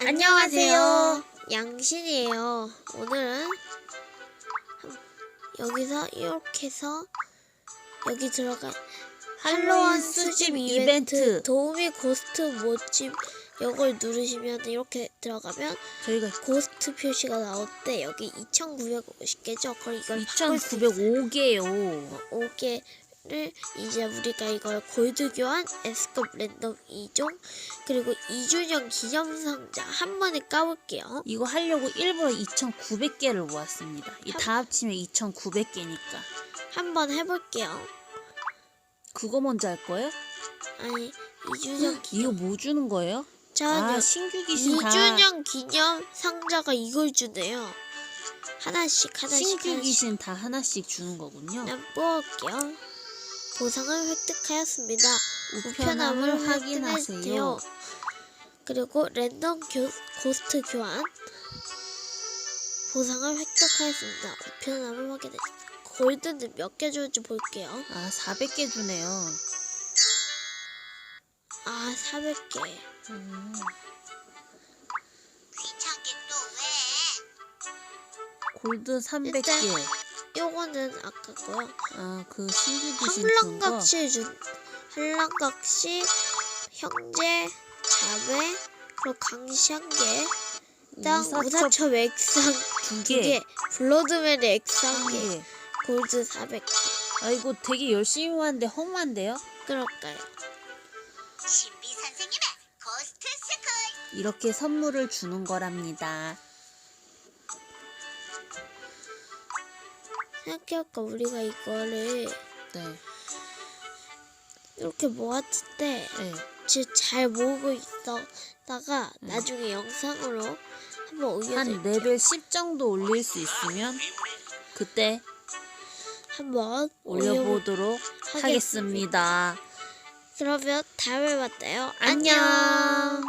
안녕하세요. 양신이에요. 오늘은 여기서 이렇게 해서 여기 들어가 할로윈 수집 이벤트 도우미 고스트 모집 이걸 누르시면 이렇게 들어가면 저희가 고스트 표시가 나올 때 여기 2,950개죠. 그럼 이걸 바꿀 수 있어요. 2,905개요. 5개 를 이제 우리가 이걸 골드 교환, S급 랜덤 2종, 그리고 2주년 기념 상자 한 번에 까볼게요. 이거 하려고 일부러 2,900개를 모았습니다. 이 다 합치면 2,900개니까. 한 번 해볼게요. 그거 먼저 할 거예요? 아니, 2주년 기념. 이거 뭐 주는 거예요? 저는 아, 신규 귀신 다 2주년 기념 상자가 이걸 주네요. 하나씩, 하나씩, 신규 하나씩. 귀신 다 하나씩 주는 거군요. 그냥 뽑을게요. 보상을 획득하였습니다. 우편함을 확인하세요. 확인하세요. 그리고 랜덤 교, 고스트 교환 보상을 획득하였습니다. 우편함을 확인했습니다. 골드는 몇 개 줄지 볼게요. 아, 400개 주네요. 아, 400개. 음, 귀찮게 또 왜? 골드 300개. 일단 요거는 아까 거요. 아, 그 신규 귀신 준 거. 한랑각시 준 한랑각시 형제 자매 그리고 강시 한 개. 땅 우사첩 우사첩 액상 두두 개. 개. 블러드맨 액상 한 개. 개. 골드 400개. 아, 이거 되게 열심히 모았는데 허무한데요? 그럴까요? 신비 선생님의 고스트 스쿨. 이렇게 선물을 주는 거랍니다. 생각해볼까 우리가 이거를 네. 이렇게 모았을 때 네. 지금 잘 모으고 있다가 나중에 영상으로 한번 한 올려드릴게요. 레벨 10 정도 올릴 수 있으면 그때 한번 올려보 올려보도록 하겠습니다. 그러면 다음에 만나요. 안녕.